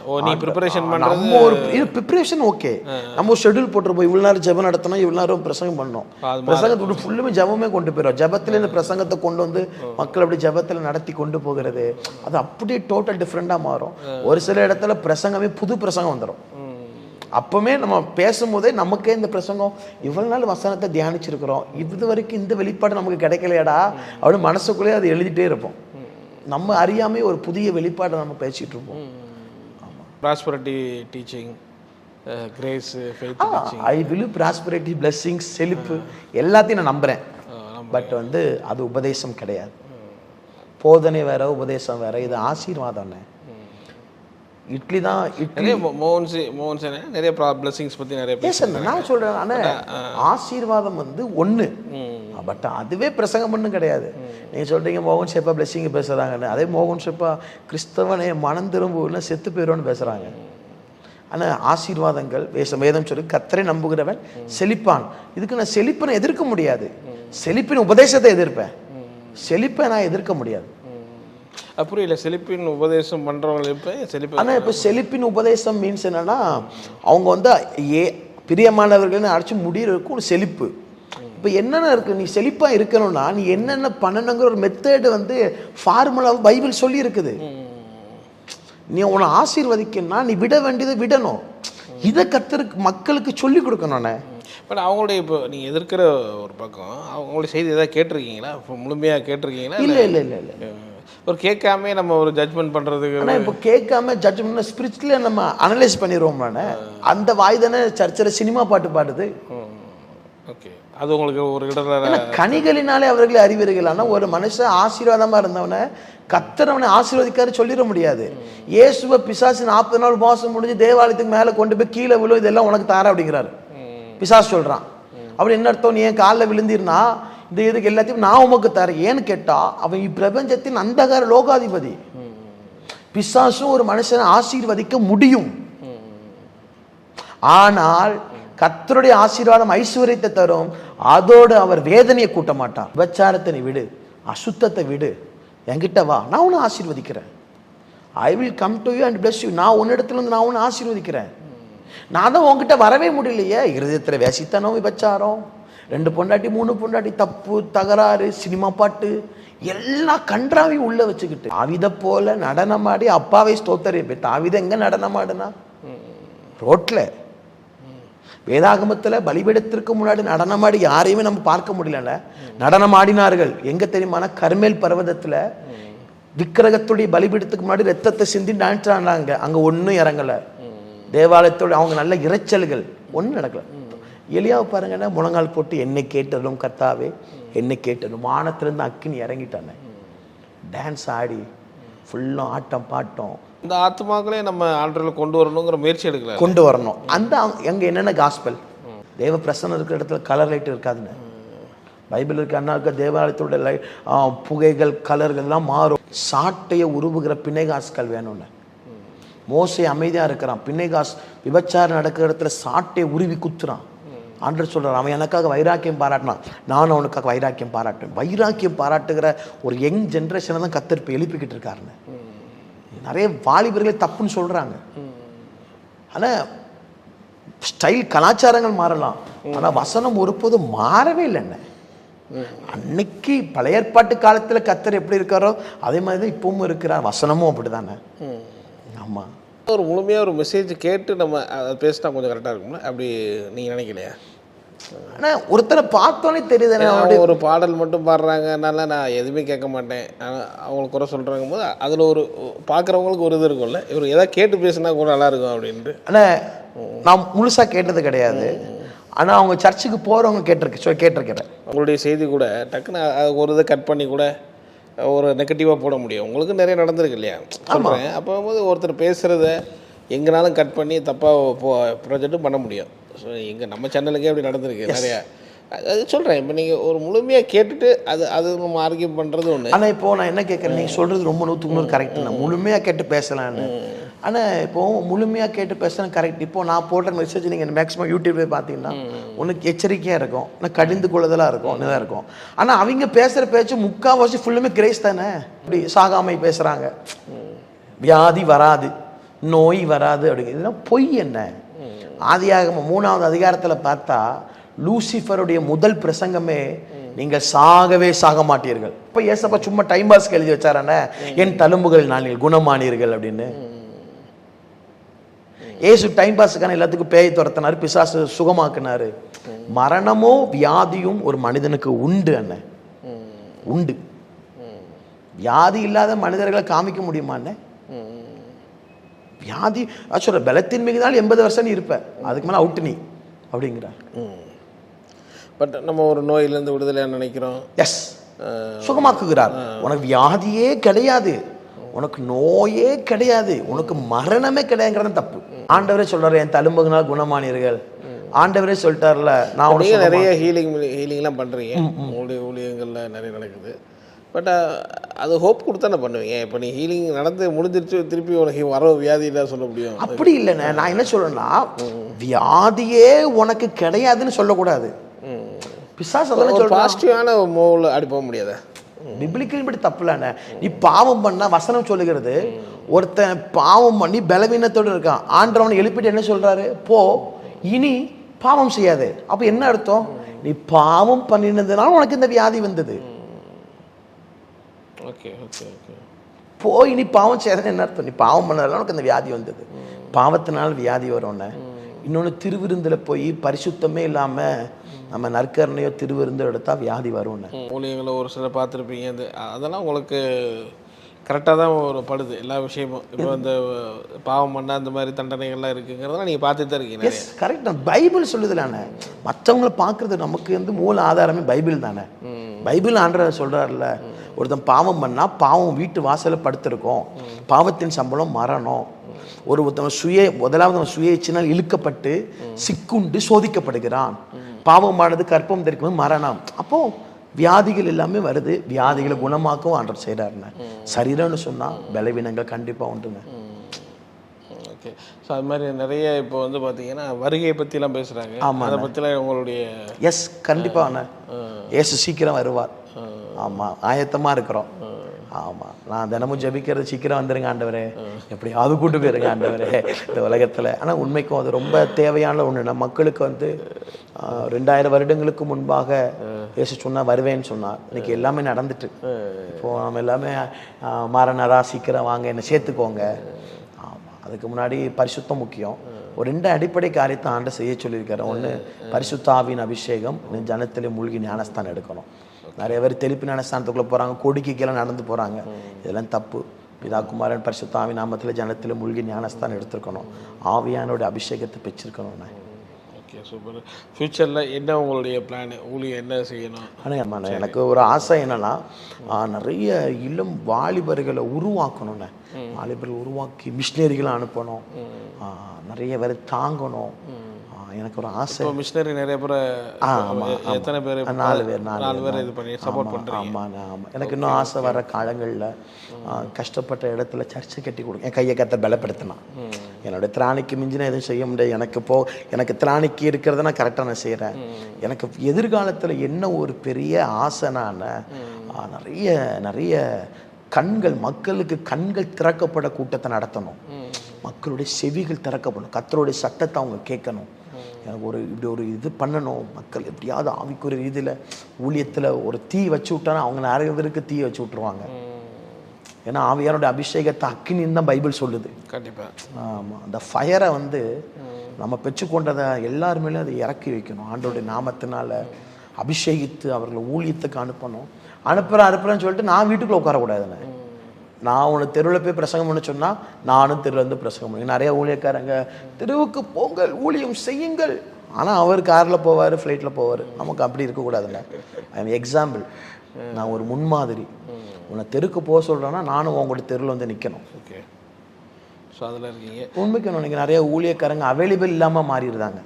ஓ நீ ப்ரிப்பரேஷன் பண்றது? நம்ம ஒரு இது ப்ரிப்பரேஷன் ஓகே நம்ம ஷெட்யூல் போட்டுருப்போம் இவ்வளவு நேரம் ஜெபம் நடத்தணும் இவ்வளவு நேரம் பிரசங்கம் பண்ணோம். அது பிரசங்கத்தோட ஃபுல்லுமே ஜெபமே கொண்டு போயிடும் ஜெபத்துல இந்த பிரசங்கத்தை கொண்டு வந்து மக்கள் அப்படி ஜெபத்துல நடத்தி கொண்டு போகிறது. அது அப்படியே டோட்டல் டிஃப்ரெண்டா மாறும். ஒரு சில இடத்துல பிரசங்கமே புது பிரசங்கம் வந்துடும் அப்பவுமே நம்ம பேசும்போதே நமக்கே இந்த பிரசங்கம் இவ்வளவு நாள் வசனத்தை தியானிச்சிருக்கிறோம். இது வரைக்கும் இந்த வெளிப்பாடு நமக்கு கிடைக்கலையாடா அப்படின்னு மனசுக்குள்ளே அது எழுதிட்டே இருப்போம். நம்ம அறியாமே ஒரு புதிய வெளிப்பாடை நம்ம பேசிட்டு இருப்போம். Prosperity teaching grace I believe prosperity blessings செழிப்பு எல்லாத்தையும் நான் நம்புறேன். பட் வந்து அது உபதேசம் கிடையாது. போதனை வேற உபதேசம் வேற. இது ஆசீர்வாதம்ண்ணே இட்லி தான் இட்லி. நிறைய மோ- மோகன்சி மோகன்சி நிறைய பிளஸிங்ஸ் பற்றி நிறைய சார் நான் சொல்றேன். ஆனா ஆசீர்வாதம் வந்து ஒண்ணு. பட் அதுவே பிரசங்கம் பண்ணு கிடையாது. நீங்க சொல்றீங்க மோகன் ஷெப்பா பிளெஸிங் பேசுறாங்கன்னு? அதே மோகன் ஷெப்பா கிறிஸ்தவனே மனம் திரும்புவதுல செத்து போயிடும்னு பேசுறாங்க. ஆனா ஆசீர்வாதங்கள் வேச வேதம் சொல்லி கத்தரை நம்புகிறவன் செழிப்பான். இதுக்கு நான் செழிப்பை எதிர்க்க முடியாது. செழிப்பின் உபதேசத்தை எதிர்ப்பேன். செழிப்பை நான் எதிர்க்க முடியாது. அப்புறம் இல்லை செழிப்பின் உபதேசம் பண்ணுறவங்க இப்போ செழிப்பு ஆனா இப்போ செழிப்பின் உபதேசம் மீன்ஸ் என்னன்னா அவங்க வந்து ஏ பிரியமானவர்கள்னு அடிச்சு முடியறதுக்கு ஒரு செழிப்பு. இப்போ என்னென்ன இருக்கு? நீ செழிப்பா இருக்கணும்னா நீ என்னென்ன பண்ணணுங்கிற ஒரு மெத்தேடு வந்து ஃபார்முலாவை பைபிள் சொல்லி இருக்குது நீ உன்னை ஆசீர்வதிக்கணும்னா நீ விட வேண்டியதை விடணும். இதை கத்தருக்கு மக்களுக்கு சொல்லி கொடுக்கணும்ண்ணே பட் அவங்களுடைய இப்போ நீங்கள் எதிர்க்கிற ஒரு பக்கம் அவங்களுடைய செய்தி ஏதாவது கேட்டிருக்கீங்களா? முழுமையாக கேட்டிருக்கீங்களா? இல்ல இல்ல? இல்ல இல்ல ஒரு கேட்காம நம்ம ஒரு ஜட்மெண்ட் பண்ணுறதுக்கு ஆனா இப்போ கேட்காம ஜட்ஜ்மெண்ட் ஸ்பிரிச்சுவலியாக நம்ம அனலைஸ் பண்ணிடுவோம்லானே அந்த வாய் தானே சர்ச்சில் சினிமா பாட்டு பாடுது. ஓகே அது உங்களுக்கு ஒரு இடத்துல கனிகளினாலே அவர்களை அறிவீர்கள். ஆனால் ஒரு மனுஷன் ஆசீர்வாதமா இருந்தவனை கத்தரவனை ஆசீர்வதிக்காரு சொல்லிட முடியாது. இயேசுவ பிசாசு நாற்பது நாள் உபவாசம் முடிஞ்சு தேவாலயத்துக்கு மேலே கொண்டு போய் கீழே விழும் இதெல்லாம் உனக்கு தார அப்படிங்கிறாரு. பிசாசு சொல்றான். அப்படி என்ன அர்த்தம்? நீ என் காலில் விழுந்திருந்தா இந்த இதுக்கு எல்லாத்தையும் நான் உமக்கு தரேன். ஏன்னு கேட்டால் அவன் இப்பிரபஞ்சத்தின் அந்தகார லோகாதிபதி. பிசாசும் ஒரு மனுஷனை ஆசீர்வதிக்க முடியும். ஆனால் கத்தருடைய ஆசீர்வாதம் ஐஸ்வர்யத்தை தரும். அதோடு அவர் வேதனையை கூட்ட மாட்டார். விபச்சாரத்தை விடு அசுத்தத்தை விடு. என்கிட்ட வா நான் உன்னை ஆசீர்வதிக்கிறேன். I will come to you and bless you நான் உன்னிடத்துல இருந்து நான் உன்னை ஆசீர்வதிக்கிறேன். நான் தான் உங்ககிட்ட வரவே முடியலையே. இருதயத்தில் வேசித்தனம் விபச்சாரம். ரெண்டு பொண்டாட்டி மூணு பொண்டாட்டி தப்பு தகராறு சினிமா பாட்டு எல்லாம் கன்றாவி உள்ள வச்சுக்கிட்டு. தாவித போல நடனமாடி அப்பாவை ஸ்தோத்தரிப்பேன் தாவித எங்க நடனமாடுனா? ரோட்ல. வேதாகமத்துல பலிபீடத்திற்கு முன்னாடி நடனமாடி யாரையுமே நம்ம பார்க்க முடியல நடனமாடினார்கள். எங்க தெரியுமானா கர்மேல் பர்வதத்துல விக்கிரகத்துடைய பலிபீடத்துக்கு முன்னாடி ரத்தத்தை சிந்தி டான்ஸ் ஆடினாங்க. அங்க ஒண்ணும் இறங்கல. தேவாலயத்தோட அவங்க நல்ல இரைச்சல்கள் ஒண்ணும் நடக்கல. எலியாவை பாருங்கன்னா முழங்கால் போட்டு என்னை கேட்டதும் கர்த்தாவே என்னை கேட்டதும் வானத்திலிருந்து அக்கினி இறங்கிட்டானே. டான்ஸ் ஆடி ஃபுல்லும் ஆட்டம் பாட்டம். இந்த ஆத்மாக்களே நம்ம ஆண்டரில் கொண்டு வரணுங்கிற முயற்சி எடுக்கல. கொண்டு வரணும். அந்த அங்க என்னென்ன காஸ்பல் தேவ பிரசன்னம் இருக்கிற இடத்துல கலர் லைட் இருக்காதுன்னு. பைபிள் இருக்க அண்ணாக்க தேவாலயத்தோட லை புகைகள் கலர்கள் எல்லாம் மாறும். சாட்டையை உருவுகிற பிணைகாஸ்கள் வேணும்னு. மோசே அமைதியா இருக்கிறான். பிணைகாஸ் விபச்சாரம் நடக்கிற இடத்துல சாட்டையை உருவி குத்துறான். ஆண்டர் சொல்றான் அவன் எனக்காக வைராக்கியம் பாராட்டினான். நானும் அவனுக்காக வைராக்கியம் பாராட்டுவேன். வைராக்கியம் பாராட்டுகிற ஒரு யங் ஜென்ரேஷனை தான் கத்திருப்பை எழுப்பிக்கிட்டு இருக்காருன்னு. நிறைய வாலிபர்களே தப்புன்னு சொல்றாங்க. ஆனா ஸ்டைல் கலாச்சாரங்கள் மாறலாம். ஆனா வசனம் ஒருபோதும் மாறவே இல்லைண்ணே அன்னைக்கு பழைய ஏற்பாட்டு காலத்துல கத்தர் எப்படி இருக்காரோ அதே மாதிரி தான் இப்பவும் இருக்கிறார். வசனமும் அப்படிதானே? ஆமா. ஒரு முழுமையாக ஒரு மெசேஜ் கேட்டு நம்ம அதை பேசினா கொஞ்சம் கரெக்டாக இருக்கும்ல? அப்படி நீங்கள் நினைக்கலையா? ஆனா ஒருத்தரை பார்த்தோன்னே அவங்க ஒரு பாடல் மட்டும் பாடுறாங்கனால நான் எதுவுமே கேட்க மாட்டேன். அவங்களுக்கு குறை சொல்கிறாங்க போது அதில் ஒரு பார்க்குறவங்களுக்கு ஒரு இது இருக்கும்ல. இவர் எதாவது கேட்டு பேசினா கூட நல்லா இருக்கும் அப்படின்ட்டு. ஆனா நான் முழுசா கேட்டது கிடையாது. ஆனா அவங்க சர்ச்சுக்கு போறவங்க கேட்டிருக்கு கேட்டிருக்கிறேன். உங்களுடைய செய்தி கூட டக்குன்னு ஒரு இதை கட் பண்ணி கூட ஒரு நெகட்டிவாக போட முடியும். உங்களுக்கு நிறைய நடந்திருக்கு இல்லையா? சொல்கிறேன் அப்போ போது ஒருத்தர் பேசுகிறத எங்கனாலும் கட் பண்ணி தப்பாக போ ப்ராஜெக்ட்டும் பண்ண முடியும். ஸோ எங்கள் நம்ம சேனலுக்கே அப்படி நடந்திருக்கு நிறையா. அது- சொல்கிறேன் இப்போ நீங்கள் ஒரு முழுமையாக கேட்டுட்டு அது அது நம்ம ஆர்கியூ பண்ணுறது ஒன்று ஆனா இப்போ நான் என்ன கேட்குறேன் நீங்க சொல்றது ரொம்ப நூற்றுக்கு நூறு கரெக்ட் நான் முழுமையா கேட்டு பேசலான்னு. ஆனா இப்போ முழுமையா கேட்டு பேசலாம் கரெக்ட் இப்போ நான் போடுற மெசேஜ் நீங்க மேக்ஸிமம் யூடியூப்ல பார்த்தீங்கன்னா உனக்கு எச்சரிக்கையா இருக்கும். நான் கடிந்து கொள்ளுதலா இருக்கும். ஒன்று இருக்கும். ஆனா அவங்க பேசுற பேச்சு முக்கால்வாசி ஃபுல்லுமே கிரேஸ் தானே? இப்படி சாகாமை பேசுறாங்க. வியாதி வராது. நோய் வராது அப்படிங்கிறது இதெல்லாம் பொய் என்ன? ஆதியாகமம் மூணாவது அதிகாரத்துல பார்த்தா லூசிஃபருடைய முதல் பிரசங்கமே நீங்கள் சாகவே சாக மாட்டீர்கள். இப்போ ஏசப்பா சும்மா டைம் பாஸ்க்கு எழுதி வச்சாரானே? என் தழும்புகள் நாளில் குணமானீர்கள் அப்படின்னு. ஏசு டைம் பாஸுக்கான எல்லாத்துக்கும் பேய் துரத்தினாரு பிசாசு சுகமாக்குனாரு. மரணமோ வியாதியும் ஒரு மனிதனுக்கு உண்டு அண்ணன் உண்டு. வியாதி இல்லாத மனிதர்களை காமிக்க முடியுமா அண்ணன் வியாதி சொல்ற பலத்தின் மிகுதால் எண்பது வருஷம் நீ இருப்ப அதுக்கு மேல அவுட்டு நீ அப்படிங்கிறார். பட் நம்ம ஒரு நோயிலேருந்து விடுதலையாக நினைக்கிறோம். எஸ் சுகமாக்குகிறார். உனக்கு வியாதியே கிடையாது. உனக்கு நோயே கிடையாது. உனக்கு மரணமே கிடையாதுங்கிறது தப்பு. ஆண்டவரே சொல்றாரு என் தழும்புகளால் குணமானீர்கள். ஆண்டவரே சொல்லிட்டார்ல நான் நீங்கள் நிறைய ஹீலிங் ஹீலிங்லாம் பண்ணுறீங்க உங்களுடைய ஊழியங்களில் நிறைய நடக்குது. பட் அது ஹோப் கொடுத்தானே பண்ணுவீங்க இப்போ நீ ஹீலிங் நடந்து முடிஞ்சிருச்சு திருப்பி உனக்கு வர வியாதியில் சொல்ல முடியும். அப்படி இல்லைண்ணே. நான் என்ன சொல்றேன்னா வியாதியே உனக்கு கிடையாதுன்னு சொல்லக்கூடாது. ஒரு சொல்றான் பாசிட்டிவான மூவில் அப்படி போக முடியாதா? பிப்ளிக்கல் படி தப்புலண்ணே நீ பாவம் பண்ணா வசனம் சொல்லுகிறது. ஒருத்தன் பாவம் பண்ணி பலவீனத்தோடு இருக்கான். ஆண்டவனை எழுப்பிட்டு என்ன சொல்றாரு? போ இனி பாவம் செய்யாதே. அப்ப என்ன அர்த்தம்? நீ பாவம் பண்ணினதுனால உனக்கு இந்த வியாதி வந்தது. போய் நீ பாவம் செய்யாதுன்னு என்ன அர்த்தம்? நீ பாவம் பண்ணதுனால உனக்கு இந்த வியாதி வந்தது. பாவத்தினால வியாதி வரும்னு இன்னொன்று திருவிருந்தில் போய் பரிசுத்தமே இல்லாம நம்ம நற்கரணையோ திருவிருந்தோ எடுத்தா வியாதி வரும்னு. ஊழியங்களை ஒரு சிலர் பார்த்துருப்பீங்க. அது அதெல்லாம் உங்களுக்கு கரெக்டாக தான் ஒரு படுது எல்லா விஷயமும். இப்போ இந்த பாவம் பண்ண அந்த மாதிரி தண்டனைகள்லாம் இருக்குங்கிறதெல்லாம் நீங்கள் பார்த்துட்டு தான் இருக்கீங்க எஸ் கரெக்ட் தான். பைபிள் சொல்லுதுலானே மற்றவங்கள பார்க்கறது நமக்கு வந்து மூல ஆதாரமே பைபிள் தானே. பைபிள் ஆண்டவர் சொல்றாருல்ல ஒருத்தன் பாவம் பண்ணா பாவம் வீட்டு வாசல்ல படுத்திருக்கும். பாவத்தின் சம்பளம் மரணம். ஒரு ஒருத்தன் சுய முதலாவது சுய இச்சையினால் இழுக்கப்பட்டு சிக்குண்டு சோதிக்கப்படுகிறான். பாவமானது கற்பம் தெரிக்கும் மரணம். அப்போ வியாதிகள் எல்லாமே வருது. வியாதிகளை குணமாக்கவும் ஆண்டவர் செய்கிறாருண்ணே சரீரம்னு சொன்னா பலவீனங்கள் கண்டிப்பா உண்டுங்க. ஓகே. ஸோ அது மாதிரி நிறைய இப்போ வந்து பார்த்தீங்கன்னா வருகையை பற்றிலாம் பேசுகிறாங்க அதை பற்றிலாம் உங்களுடைய எஸ் கண்டிப்பா அண்ணே ஏசு சீக்கிரம் வருவார். ஆமா ஆயத்தமா இருக்கிறோம். ஆமா நான் தினமும் ஜெபிக்கிறது சீக்கிரம் வந்துருங்க ஆண்டவரே. எப்படியாவது கூட்டு போயிருங்க ஆண்டவரே இந்த உலகத்துல. ஆனா உண்மைக்கும் அது ரொம்ப தேவையான ஒண்ணு. நம்ம மக்களுக்கு வந்து ரெண்டாயிரம் வருடங்களுக்கு முன்பாக பேச சொன்னா வருவேன்னு சொன்னார். இன்னைக்கு எல்லாமே நடந்துட்டு. இப்போ நம்ம எல்லாமே ஆஹ், மாறனரா சீக்கிரம் வாங்க என்னை சேர்த்துக்கோங்க. ஆமா அதுக்கு முன்னாடி பரிசுத்தம் முக்கியம். ஒரு ரெண்டு அடிப்படை காரியத்தை ஆண்ட செய்ய சொல்லியிருக்காரு. ஒன்று பரிசுத்தாவின் அபிஷேகம் ஜனத்திலே மூழ்கி ஞானஸ்தான் எடுக்கணும். நிறைய பேர் தெளிப்பு ஞானஸ்தானத்துக்குள்ளே போகிறாங்க கொடிக்கு கீழே நடந்து போகிறாங்க இதெல்லாம் தப்பு. பிதா குமாரன் பரிசுத்தாவி நாமத்தில் ஜனத்தில் மூழ்கி ஞானஸ்தானம் எடுத்திருக்கணும். ஆவியானோட அபிஷேகத்தை பெற்றிருக்கணும் ஓகே சூப்பர் ஃப்யூச்சரில் என்ன உங்களுடைய பிளான் ஊழியம் என்ன செய்யணும்? ஆனால் எனக்கு ஒரு ஆசை என்னன்னா நிறைய இளம் வாலிபர்களை உருவாக்கணும்னு. வாலிபர்கள் உருவாக்கி மிஷினரிகளை அனுப்பணும். நிறைய பேர் தாங்கணும். எனக்கு ஒரு ஆசை. மிஷினரி நிறைய பேர் ஆ, ஆமா, ஆமா. எத்தனை பேர் நாலு பேர் நாலு பேர் இது பண்ணி சப்போர்ட் ஆமா, பண்ணுறீங்க ஆமாண்ணா ஆமாம் எனக்கு இன்னும் ஆசை வர காலங்களில் கஷ்டப்பட்ட இடத்துல சர்ச்சை கட்டி கொடுங்க என் கையை கத்த பலப்படுத்தினான் என்னோட திராணிக்கு மிஞ்சின எதுவும் செய்ய முடியாது. எனக்கு போ எனக்கு திராணிக்கு இருக்கிறத நான் கரெக்டாக நான் செய்கிறேன் எனக்கு எதிர்காலத்தில் என்ன ஒரு பெரிய ஆசைனான ஆ, நிறைய நிறைய கண்கள் மக்களுக்கு கண்கள் திறக்கப்பட கூட்டத்தை நடத்தணும். மக்களுடைய செவிகள் திறக்கப்படணும். கத்தருடைய சத்தத்தை அவங்க கேட்கணும். எனக்கு ஒரு இப்படி ஒரு இது பண்ணணும் மக்கள். எப்படியாவது ஆவிக்குரிய ரீதியில் ஊழியத்தில் ஒரு தீ வச்சு விட்டானா அவங்க நிறைய பேருக்கு தீ வச்சு விட்ருவாங்க ஏன்னா ஆவியாரோட அபிஷேகத்தை அக்கினின்னு தான் பைபிள் சொல்லுது. கண்டிப்பாக ஆமாம் அந்த ஃபயரை வந்து நம்ம பெற்றுக்கொண்டதை எல்லார் மேலேயும் அதை இறக்கி வைக்கணும். ஆண்டோடைய நாமத்தினால அபிஷேகித்து அவர்களை ஊழியத்துக்கு அனுப்பணும். அனுப்புகிறேன் அனுப்புறேன்னு சொல்லிட்டு நான் வீட்டுக்குள்ளே உட்காரக்கூடாதுண்ணே நான் உன்னை தெருவில் போய் பிரசங்கம் பண்ண சொன்னால் நானும் தெருவில் வந்து பிரசங்கம் பண்ணுவேன். நிறைய ஊழியக்காரங்க தெருவுக்கு போங்கள் ஊழியம் செய்யுங்கள். ஆனால் அவர் காரில் போவார் ஃப்ளைட்டில் போவார். நமக்கு அப்படி இருக்கக்கூடாதுல்ல. ஐ எக்ஸாம்பிள் நான் ஒரு முன்மாதிரி. உன்னை தெருக்கு போக சொல்கிறேன்னா நானும் உங்களோட தெருவில் வந்து நிற்கணும் ஓகே ஸோ அதில் இருக்கீங்க. உண்மைக்கு இன்னைக்கு நிறைய ஊழியக்காரங்க அவைலபிள் இல்லாமல் மாறிடுறாங்க.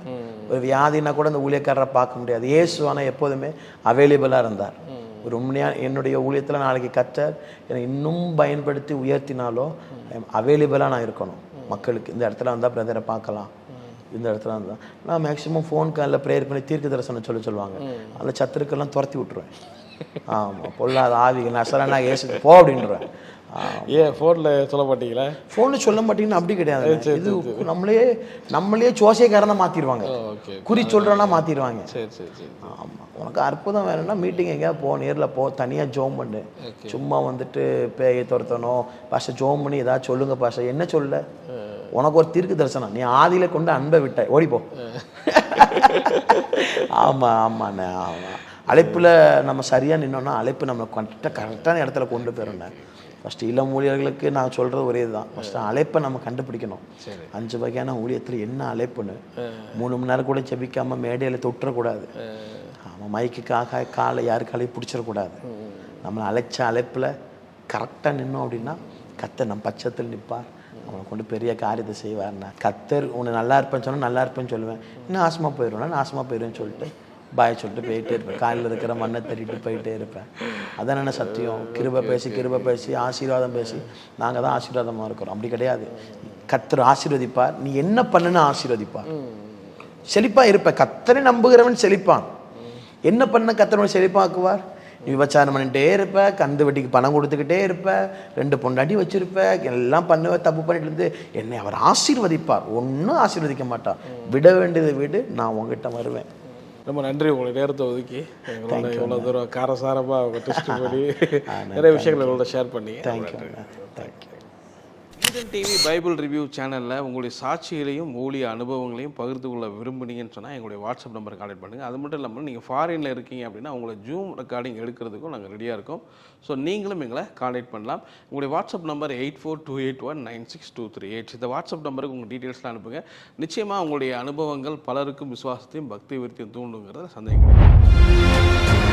ஒரு வியாதினா கூட அந்த ஊழியக்காரரை பார்க்க முடியாது. இயேசு ஆனால் எப்போதுமே அவைலபிளாக இருந்தார். உண்மையாக என்னுடைய ஊழியத்தில் நாளைக்கு கத்தர் என்னை இன்னும் பயன்படுத்தி உயர்த்தினாலோ அவைலபிளாக நான் இருக்கணும். மக்களுக்கு இந்த இடத்துல வந்தால் பிரதரை பார்க்கலாம். இந்த இடத்துல இருந்தால் நான் மேக்ஸிமம் ஃபோன் காலில் ப்ரேயர் பண்ணி தீர்க்க தரிசனம் சொல்ல சொல்லுவாங்க. அந்த சத்துருக்கெல்லாம் துரத்தி விட்டுருவேன். ஆமாம் பொல்லாத ஆவிகள் நசரனா ஏசு போ அப்படின்றேன். ஏன் ஃபோனில் சொல்ல மாட்டீங்களா? ஃபோனில் சொல்ல மாட்டீங்கன்னு அப்படி கிடையாது. இது நம்மளே நம்மளே ஜோசியக்காரனை மாற்றிடுவாங்க குறி சொல்கிறோன்னா மாற்றிடுவாங்க சரி சரி சரி ஆமாம் உனக்கு அற்புதம் வேணும்னா மீட்டிங் எங்கேயா போ நேரில் போ தனியாக ஜோம் பண்ணு. சும்மா வந்துட்டு பேயை துரத்தணும். பாஷை ஜோம் பண்ணி ஏதாவது சொல்லுங்க பாஷை. என்ன சொல்ல? உனக்கு ஒரு தீர்க்கு தரிசனம். நீ ஆதியில கொண்டு அன்பை விட்ட. ஓடிப்போ ஆமாம் ஆமாண்ணே ஆமாம் அழைப்பில் நம்ம சரியாக நின்னோம்னா அழைப்பு நம்ம கரெக்டாக கரெக்டான இடத்துல கொண்டு போயிடும்ண்ணே ஃபஸ்ட்டு இளம் ஊழியர்களுக்கு நான் சொல்கிறது ஒரே இதுதான் ஃபஸ்ட்டு அழைப்பை நம்ம கண்டுபிடிக்கணும். அஞ்சு வகையான ஊழியத்தில் என்ன அழைப்புன்னு? மூணு மணி நேரம் கூட ஜெபிக்காமல் மேடையில் தொட்டுறக்கூடாது. ஆமாம் மைக்குக்காக காலை யாரு காலையும் பிடிச்சிடக்கூடாது. நம்மளை அழைச்ச அழைப்பில் கரெக்டாக நின்னோம் அப்படின்னா கத்தர் நம்ம பட்சத்தில் நிற்பார். அவனை கொண்டு பெரிய காரியத்தை செய்வார்ண்ணா கத்தர் உன்னை நல்லா இருப்பேன்னு சொன்னால் நல்லா இருப்பேன்னு சொல்லுவேன். இன்னும் நாசமாக போயிடுவேன் நாசமாக போயிடுவேன்னு சொல்லிட்டு பாய சொல்லிட்டு போயிட்டே இருப்பேன். காலில் இருக்கிற மண்ணை தட்டிட்டு போயிட்டே இருப்பேன். அதான் என்ன சத்தியம். கிருபை பேசி கிருபை பேசி ஆசீர்வாதம் பேசி. நாங்கள் தான் ஆசீர்வாதமாக இருக்கிறோம். அப்படி கிடையாது. கத்தர் ஆசீர்வதிப்பார். நீ என்ன பண்ணுன்னு ஆசீர்வதிப்பார். செழிப்பா இருப்ப கத்தரை நம்புகிறவன் செழிப்பான். என்ன பண்ண கத்தரவன் செழிப்பாக்குவார்? நீ விபச்சாரம் பண்ணிட்டே இருப்ப கந்து வெட்டிக்கு பணம் கொடுத்துக்கிட்டே இருப்ப ரெண்டு பொண்டாட்டி வச்சிருப்ப எல்லாம் பண்ணுவ தப்பு பண்ணிட்டு இருந்து என்னை அவர் ஆசீர்வதிப்பார். ஒன்றும் ஆசீர்வதிக்க மாட்டான் விட வேண்டியதை விடு நான் உங்ககிட்ட வருவேன். ரொம்ப நன்றி உங்களை நேரத்தை ஒதுக்கி. எங்களோட இவ்வளோ தூரம் காரசாரமாக அவங்க டெஸ்ட் பண்ணி நிறைய விஷயங்களை எங்களோட ஷேர் பண்ணி thank you thank you Eden TV Bible review சேனலில் உங்களுடைய சாட்சிகளையும் ஊழிய அனுபவங்களையும் பகிர்ந்து கொள்ள விரும்புனீங்கன்னு சொன்னால் எங்களுடைய வாட்ஸ்அப் நம்பர் கான்டெக்ட் பண்ணுங்கள் அது மட்டும் இல்லாமல் நீங்கள் ஃபாரினில் இருக்கீங்க அப்படின்னா உங்களை ஜூம் ரெக்கார்டிங் எடுக்கிறதுக்கும் நாங்கள் ரெடியாக இருக்கோம். ஸோ நீங்களும் எங்களை கான்டெக்ட் பண்ணலாம். உங்களுடைய WhatsApp number eight four two eight one nine six two three eight இந்த வாட்ஸ்அப் நம்பருக்கு உங்கள் டீட்டெயில்ஸ்லாம் அனுப்புங்க. நிச்சயமாக உங்களுடைய அனுபவங்கள் பலருக்கும் விசுவாசத்தையும் பக்தி விருத்தியும் தூண்டுங்கிறத சந்தேகம் கிடையாது.